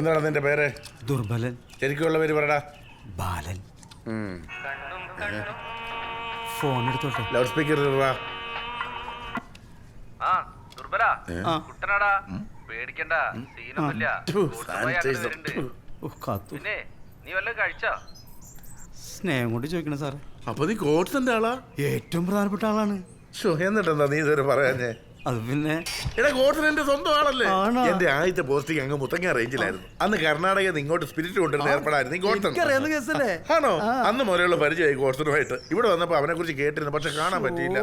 എന്താണ് നിന്റെ പേര്? ദുർബലൻ. ശരിക്കുള്ള പേര് പറടാ ബാലൻ. ഫോൺ എടുത്തോട്ടെ. ലൗഡ് സ്പീക്കർ പേടിക്കണ്ട സീനൊന്നുമില്ല. പിന്നെ നീ വല്ലതും കഴിച്ചോ? സ്നേഹം കൊണ്ട് ചോദിക്കണ സാറേ. അപ്പൊ നീ കോട്സിന്റെ ആളാ? ഏറ്റവും പ്രധാനപ്പെട്ട ആളാണ്. എന്നിട്ടെന്താ നീ ഇതുവരെ പറയാഞ്ഞേ? അത് പിന്നെ എടാ ഗോഡ്സൺ എന്റെ സ്വന്തം ആളല്ലേ? ആണോ? എന്റെ ആദ്യത്തെ പോസ്റ്റിംഗ് അങ്ങ് മുത്തങ്ങ റേഞ്ചിലായിരുന്നു അന്ന് കർണാടകയിൽ നിന്ന് ഇങ്ങോട്ട് സ്പിരിറ്റ് കൊണ്ടുവരുന്ന ഏർപ്പെടായിരുന്നു ഗോഡ്സൺ. കോട്സൺ എനിക്കറിയാവുന്ന കേസല്ലേ? ആണോ? അന്ന് മുതലുള്ള പരിചയമായി ഗോഡ്സണുമായിട്ട്. ഇവിടെ വന്നപ്പോ അവനെ കുറിച്ച് കേട്ടിരുന്നു പക്ഷെ കാണാൻ പറ്റിയില്ല.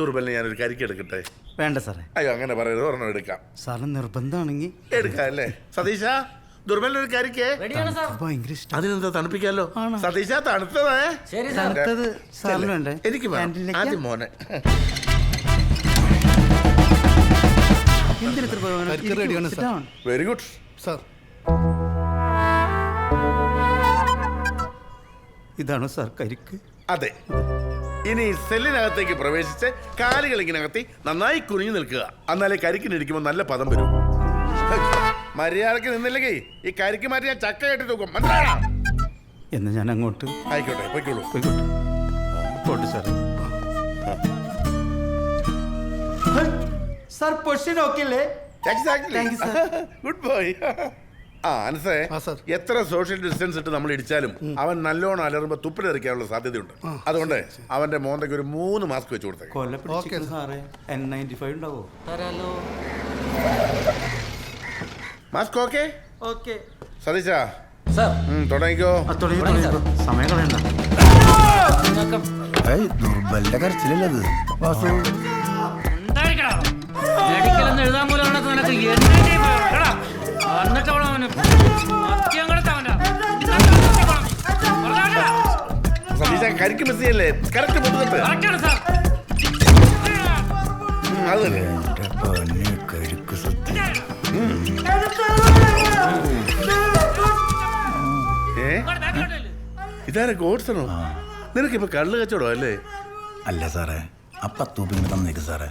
ദുർബലിനെ ഞാനൊരു കരിക്ക് എടുക്കട്ടെ? വേണ്ട സാറേ. അയ്യോ അങ്ങനെ പറയരുത് ഒരെണ്ണം എടുക്കാം. സാറിന് നിർബന്ധമാണെങ്കിൽ എടുക്കാം അല്ലേ? സതീശ ദുർബലിന് ഒരു കരിക്കേ? ഭയങ്കര ഇഷ്ടം. അതിനെന്താ തണുപ്പിക്കാലോ? സതീശ തണുത്തതേ? തണുത്തത് സാറിന് വേണ്ടേ? എനിക്ക് വേണം. ക്യാന്റീനിലേക്ക്? ആദ്യം മോനെ. വെരി ഗുഡ് സാർ ഇതാണോ സാർ കരിക്ക്. അതെ. ഇനി സെല്ലിനകത്തേക്ക് പ്രവേശിച്ച് കാലുകൾ ഇങ്ങനകത്തി നന്നായി കുനിഞ്ഞു നിൽക്കുക. എന്നാലേ കരിക്കിനിരിക്കുമ്പോൾ നല്ല പദം വരും. മര്യാദയ്ക്ക് നിന്നില്ലെങ്കിൽ ഈ കരിക്ക് മാറ്റി ഞാൻ ചക്ക കെട്ടി തൂക്കും മനസ്സിലാണോ എന്ന് ഞാൻ അങ്ങോട്ട് ആയിക്കോട്ടെ പോയിക്കോളൂ. പോയിക്കോട്ടെ. പോട്ടെ സാറേ സാർ പൊസിഷൻ ഓക്കെ അല്ലേ Thank you, sir. Good boy ആ അനസേ ആ, sir. എത്ര സോഷ്യൽ ഡിസ്റ്റൻസ് ഇട്ട് നമ്മൾ ഇടിച്ചാലും അവൻ നല്ലോണം അലറുമ്പോൾ തുപ്പിലെറിക്കാനുള്ള സാധ്യതയുണ്ട്. അതുകൊണ്ട് അവന്റെ മോന്തയ്ക്ക് ഒരു മൂന്ന് മാസ്ക് വെച്ച് കൊടുത്തേ കൊല്ല പിടിച്ചിരിക്കുന്നു സാറേ എൻ നയന്റി ഫൈവ് ഉണ്ടാവോ? മാസ്ക് ഓക്കെ ഓക്കെ സതീശ. സാർ ഉം, തുടങ്ങിക്കോ. തുടങ്ങി സമയം കളയണ്ട. ദുർബലിന്റെ കരച്ചിലല്ലത് വാസു. മെഡിക്കലെന്ന് എഴുതാൻ പോലും നിനക്ക് എടാ എന്നിട്ട് അവളെ അവന് മദ്യം കൊടുത്ത അവന്റെ. സതീശ കരിക്ക് മിസ് ചെയ്യല്ലേ? കറക്റ്റ് മുതുകത്ത് കറക്റ്റാണ് സാർ ഉം, അത് തന്നെ. എന്റെ പൊന്നെ കരുക്ക് സത്യം ഏ ഇതാരെ ഗോഡ്സണോ? നിനക്കിപ്പോ കള്ള് കച്ചവടം അല്ലേ? അല്ല സാറേ ആ പത്തൂപ്പ് ഇങ്ങനെ തന്നേക്ക് സാറേ.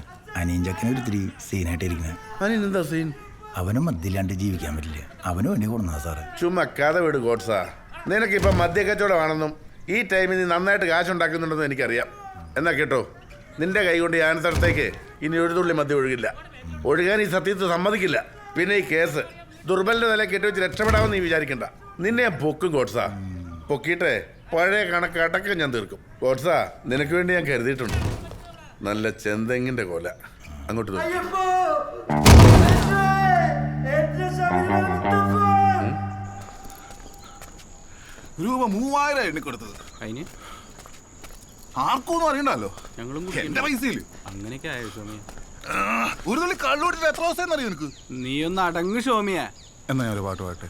ചക്കനെ ഒരുത്തിരി സീനായിട്ട് ഇരിക്കുന്നത് അതിനെന്താ സീൻ? അവനും മദ്യമില്ലാണ്ട് ജീവിക്കാൻ പറ്റില്ല. അവനും എന്നെ കൊടുന്നതാ സാറേ. ചുമ്മാ കഥ വിട് നിനക്ക് നിനക്കിപ്പോ മദ്യ കച്ചവടമാണെന്നും ഈ ടൈമിൽ നീ നന്നായിട്ട് കാശുണ്ടാക്കുന്നുണ്ടെന്നും എനിക്കറിയാം. എന്നാ കേട്ടോ നിന്റെ കൈ കൊണ്ട് ഞാൻ സ്ഥലത്തേക്ക് ഇനി ഒരു തുള്ളി മദ്യം ഒഴുകില്ല. ഒഴുകാൻ ഈ സത്യത്തിൽ സമ്മതിക്കില്ല. പിന്നെ ഈ കേസ് ദുർബലിന്റെ നില കെട്ടിവെച്ച് രക്ഷപ്പെടാമെന്ന് നീ വിചാരിക്കണ്ട. നിന്നെ ഞാൻ പൊക്കും ഗോഡ്സാ. പൊക്കിയിട്ടേ പഴയ കണക്ക് അടക്കം ഞാൻ തീർക്കും. ഗോഡ്സാ നിനക്ക് വേണ്ടി ഞാൻ കരുതിയിട്ടുണ്ട്. നല്ല ചെന്തെങ്ങിന്റെ കൊല. അങ്ങോട്ട് നോക്ക്. രൂപ മൂവായിരം എണ്ണി കൊടുത്തത്. അതിന്? ആർക്കൊന്നും അറിയണ്ടല്ലോ ഞങ്ങളും എന്റെ പൈസയിൽ. അങ്ങനെയൊക്കെ ആയോ സോമിയ ഒരു തുള്ളി കള്ളൂട്ടിട്ട് എത്ര ദിവസം അറിയോ എനിക്ക് നീ ഒന്ന് അടങ്ങ് സോമിയ എന്നാ ഞാൻ ഒരു പാട്ട് പാട്ടെ.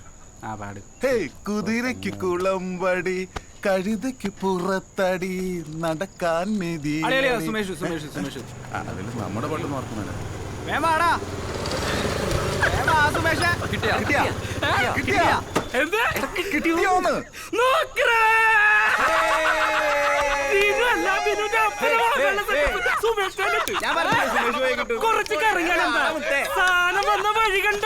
ആ പാട്. ഹേയ് കുതിരയ്ക്ക് കുളമ്പടി കഴുതയ്ക്ക് പുറത്തടി നടക്കാൻ മെതി. സുമേഷ് സുമേഷ് സുമേഷ്. നമ്മുടെ പാട്ട് നോക്കുന്നില്ല വേമാടാ കിട്ടിയാ? കിട്ടിയാ. കിട്ടിയോന്ന്. കുറച്ച് കറിയാണെന്താ സാധനം വന്ന വഴി കണ്ട.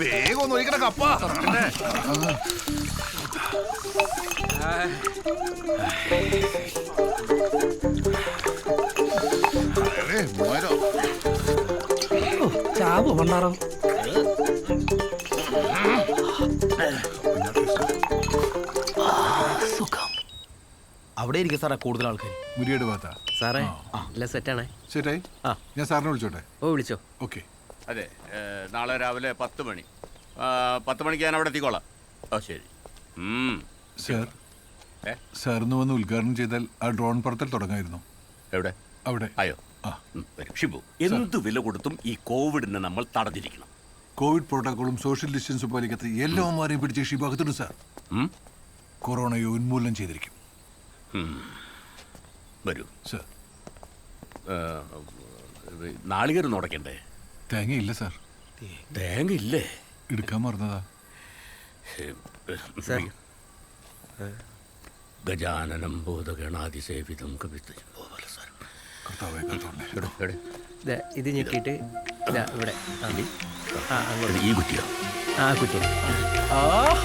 വേഗം ഒന്ന് ഒഴിക്കണ കപ്പ. ചാവോ പണ്ടാറോ അവിടെ ഇരിക്കും സാറേ കൂടുതൽ ആൾക്കാർ മുരിയുടെ ഭാഗത്താ? സാറേ എല്ലാം സെറ്റാണേ ശരിയായി. ആ. ഞാൻ സാറിനെ വിളിച്ചോട്ടെ? ഓ വിളിച്ചോ. ഓക്കെ. അതെ നാളെ രാവിലെ പത്ത് മണി. പത്ത് മണിക്ക് ഞാൻ അവിടെ എത്തിക്കോളാം. ഓ ശരി. സാർ? സാറിന് വന്ന് ഉദ്ഘാടനം ചെയ്താൽ ആ ഡ്രോൺ പറത്തൽ തുടങ്ങായിരുന്നു. എവിടെ? അവിടെ. അയോ ആ. ഉം, വരും. ഷിബു എന്ത് വില കൊടുത്തും ഈ കോവിഡിനെ നമ്മൾ തടഞ്ഞിരിക്കണം. കോവിഡ് പ്രോട്ടോക്കോളും സോഷ്യൽ ഡിസ്റ്റൻസും പാലിക്കാത്ത എല്ലാവന്മാരെയും പിടിച്ച് ഷിബാഗത്തുണ്ട് സാർ? കൊറോണയെ ഉന്മൂലനം ചെയ്തിരിക്കും. വരൂ. സാർ. നാളികേരം ഉടക്കണ്ടേ തേങ്ങയില്ല സാർ? തേങ്ങ ഇല്ലേ എടുക്കാൻ മറന്നതാ. ഗജാനനം ബോധഗണാതിസേവിതം കവിത കർത്താവേ കർത്താവേ. എടേ ദേ, ഇത് ഞെക്കിയിട്ട് ഇതാ ഇവിടെ. ആ. ആ അങ്ങോട്ട്. ഈ കുറ്റിയോ? ആ കുറ്റി. ഓൾ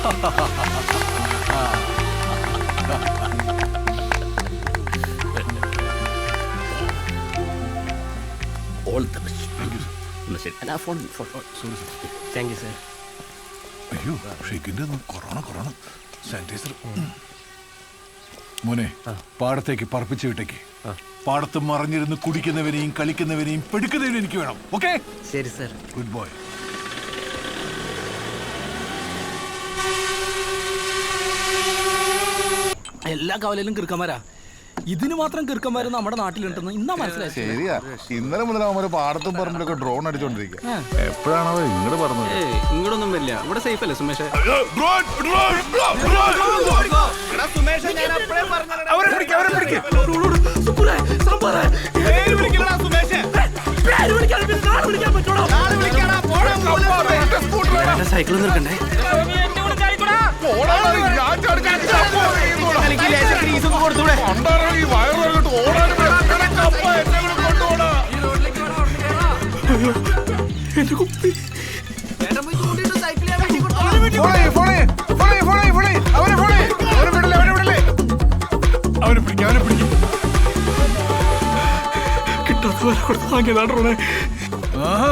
അല്ല phone phone thank you sir അയ്യോ ഷെയ്ക്കിന്റെ കൊറോണ കൊറോണ. സാനിറ്റൈസർ മോനെ പാടത്തേക്ക് പറപ്പിച്ച് വിട്ടേക്ക്. പാടത്ത് മറിഞ്ഞിരുന്ന് കുടിക്കുന്നവനെയും കളിക്കുന്നവനെയും പെടുക്കുന്നവനും എനിക്ക് വേണം ഓക്കെ? ശരി സാർ ഗുഡ് ബോയ് എല്ലാ കവലയിലും കിറുക്കന്മാരാ. ഇതിന് മാത്രം കീർക്കന്മാര് നമ്മുടെ നാട്ടിലുണ്ടെന്ന് ഇന്നാ മനസ്സിലായി ശരിയാ. ഇന്നലെ മുതൽ അവന്മാര് പാടത്തും പറമ്പിലൊക്കെ ഡ്രോൺ അടിച്ചോണ്ടിരിക്കുക എപ്പോഴാണോ ഇങ്ങോട്ട് പറഞ്ഞത് ഇങ്ങോട്ടൊന്നും വരില്ല. ഇവിടെ സേഫ് അല്ലേ സുമേഷ്? സൈക്കിൾ നിൽക്കണ്ടേ അവനെ പിടിക്കും അവനെ പിടിക്കും. ആഹാ,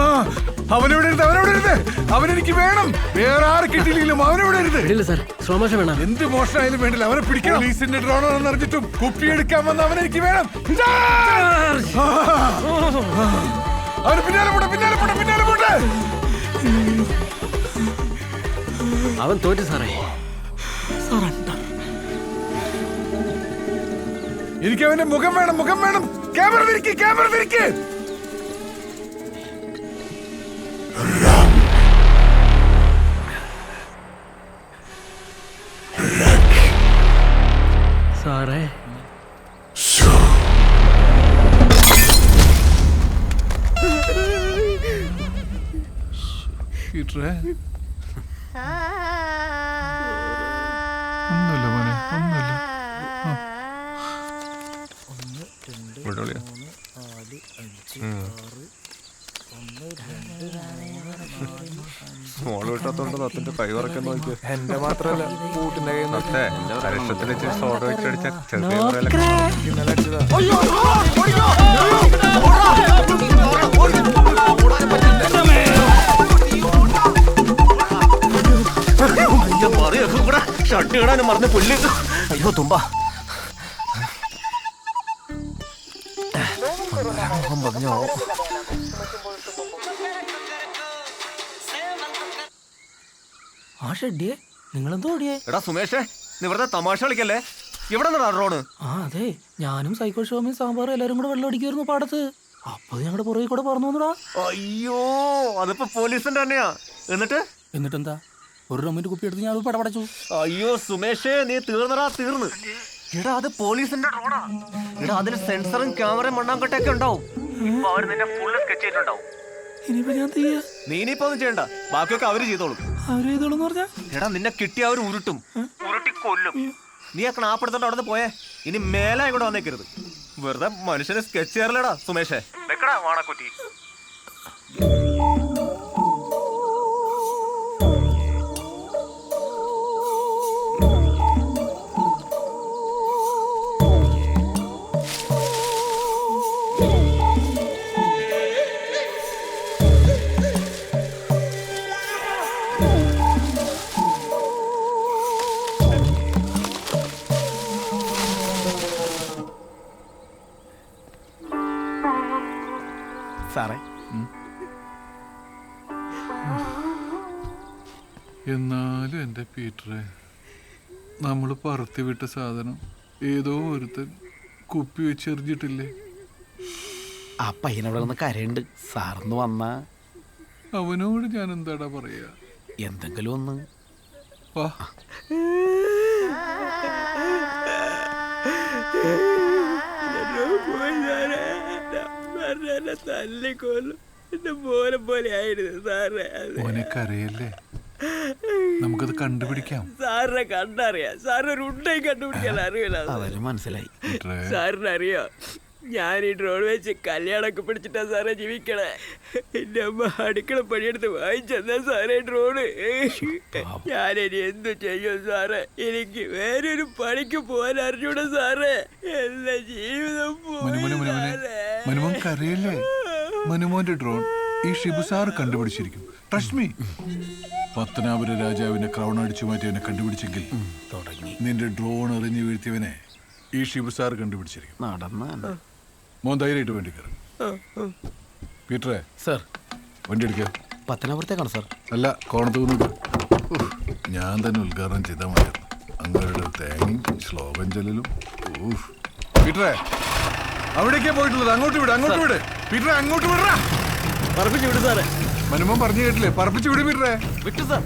അവനെവിടെ ഇരുന്ന് അവനെവിടെ ഇരുന്ന് അവനെനിക്ക് വേണം. വേറെ ആര് കിട്ടിയില്ലെങ്കിലും അവനെവിടെ ഇരുത് ഇല്ല സാർ. സ്ലോ മോഷൻ വേണം. എന്ത് മോഷണമായാലും വേണ്ടില്ല. അവനെ പിടിക്കണം. പോലീസിന്റെ ഡ്രോണാണെന്ന് അറിഞ്ഞിട്ടും കുപ്പി എടുക്കാൻ വന്ന അവനെനിക്ക് വേണം. അവന് പിന്നാലെ പോട്ടെ പിന്നാലെ പോട്ടെ പിന്നാലെ പോട്ടെ. അവൻ തോറ്റു സാറേ. എനിക്ക് അവന്റെ മുഖം വേണം മുഖം വേണം. ക്യാമറ തിരിക്ക് ക്യാമറ തിരിക്ക് പീറ്ററെ ഒന്നുമില്ല മോനെ ഒന്നുമില്ല മോൾ വിട്ടാത്തോണ്ട് തത്തിന്റെ കൈ ഉറക്കാൻ നോക്കി എന്റെ മാത്രല്ല കൂട്ടിന്റെ കൈ കരക്ഷത്തിൽ സോഡ വെച്ചടിച്ച ചെറിയ ഷർട്ട് കാണാനും മറന്ന് പുല്ല്. അയ്യോ തുമ്പ. ആ ഷെഡിയെ നിങ്ങളെന്തോ ഓടിയേ എടാ സുമേഷേ നീ വെറുതെ തമാശ കളിക്കല്ലേ? ഇവിടെ റോഡ്. ആ അതെ ഞാനും സൈക്കോ ഷോമിയും സാമ്പാറും എല്ലാരും കൂടെ വെള്ളം അടിക്കുമായിരുന്നു പാടത്ത്. അപ്പൊ ഞങ്ങളുടെ പുറകെ കൂടെ പറഞ്ഞു വന്നടാ. അയ്യോ അതിപ്പോ പോലീസിന്റെ തന്നെയാ. എന്നിട്ട്? എന്നിട്ടെന്താ? ഒരു റമ്മിന്റെ കുപ്പി എടുത്ത് ഞാൻ പടപടച്ചു അയ്യോ സുമേഷേ നീ തീർന്നടാ തീർന്ന്. എടാ അത് പോലീസിന്റെ റോഡാ. എടാ അതിന് സെൻസറും ക്യാമറയും മണ്ണാങ്കട്ടയൊക്കെ ഉണ്ടാവും. ഇപ്പൊ അവർ നിന്നെ ഫുള്ള് സ്കെച്ച് ചെയ്തിട്ടുണ്ടാവും. ഇനിയിപ്പോ ഞാൻ തീയ നീ ഇനിയിപ്പോ ഒന്നും ചെയ്യണ്ട. ബാക്കിയൊക്കെ അവർ ചെയ്തോളും. അവർ ചെയ്തോളൂ പറഞ്ഞാ? എടാ നിന്നെ കിട്ടിയ അവർ ഉരുട്ടും. ഉരുട്ടി കൊല്ലും. നീ ആ ക്ലാപ്പെടുത്തോണ്ട് അവിടെ നിന്ന് പോയേ. ഇനി മേലെ ഇങ്ങോട്ട് വന്നേക്കരുത്. വെറുതെ മനുഷ്യനെ സ്കെച്ച് ചെയ്യാറില്ലടാ സുമേഷേ. വെക്കടാ വാണക്കുറ്റി. എന്നാലും എന്റെ പീറ്ററെ നമ്മൾ പറത്തി വിട്ട സാധനം ഏതോ ഒരുത്തൻ കുപ്പി വെച്ചെറിഞ്ഞിട്ടില്ലേ ആ പയ്യനവിടെ നിന്ന് കരയുണ്ട് സാറിന്ന് വന്ന. അവനോട് ഞാൻ എന്താടാ പറയാ? എന്തെങ്കിലും ഒന്ന്. വാ. തല്ലിക്കൊല്ലും എന്റെ പോലെ പോലെ ആയിരുന്നു സാറേ. മോനെ കരയല്ലേ? നമുക്കത് കണ്ടുപിടിക്കാം. സാറിനെ കണ്ടറിയാം. സാറിന് ഒരു ഉണ്ടയും കണ്ടുപിടിക്കാൻ അറിയില്ല. അവർ മനസ്സിലായി. സാറിനറിയോ. സാറിന് അറിയാം ഞാൻ ഈ ഡ്രോൺ വെച്ച് കല്യാണമൊക്കെ പിടിച്ചിട്ടാ സാറെ ജീവിക്കണേ. എന്റെ അമ്മ അടുക്കള പണിയെടുത്ത് വാങ്ങിച്ചെന്നാ സാറേ ഡ്രോണ് ഞാൻ ഇനി എന്തു ചെയ്യും സാറേ? എനിക്ക് വേറൊരു പണിക്ക് പോകാൻ അറിഞ്ഞൂടാ സാറേ. എല്ലാ ജീവിതം. മനുമോൻ കരയല്ലേ? മനുമോന്റെ ഡ്രോൺ ഈ ഷിബു സാർ കണ്ടുപിടിച്ചിരിക്കും. ട്രസ്റ്റ് പത്തനാപുര രാജാവിനെ ക്രൗൺ അടിച്ചു മാറ്റിയവനെ കണ്ടുപിടിച്ചെങ്കിൽ തുടങ്ങി. നിന്റെ ഡ്രോൺ എറിഞ്ഞു വീഴ്ത്തിയവനെ ഈ ഷിബുസാർ കണ്ടുപിടിച്ചിരിക്കും. നടന്ന മോൻ ധൈര്യമായിട്ട് വേണ്ടി കയറും. പീറ്ററെ സർ. വണ്ടി എടുക്കുക പത്തനാപുരത്തേക്കാണ് സർ. അല്ല കോണത്ത് നിന്നിട്ട് ഞാൻ തന്നെ ഉദ്ഘാടനം ചെയ്താൽ മതിയായിരുന്നു. അങ്ങനെ തേങ്ങയും ശ്ലോകം ചെല്ലലും. ഊഫ്. പീറ്ററെ അവിടേക്കാ പോയിട്ടുള്ളത്. അങ്ങോട്ട് വിട് അങ്ങോട്ട് വിട്. പീറ്ററെ അങ്ങോട്ട് വിടറാ. പറഞ്ഞു വിട് സാറേ. മനുമോൻ പറഞ്ഞു കേട്ടില്ലേ? പറപ്പിച്ചു വിടും വിട്ടേ വിട്ടു സാർ.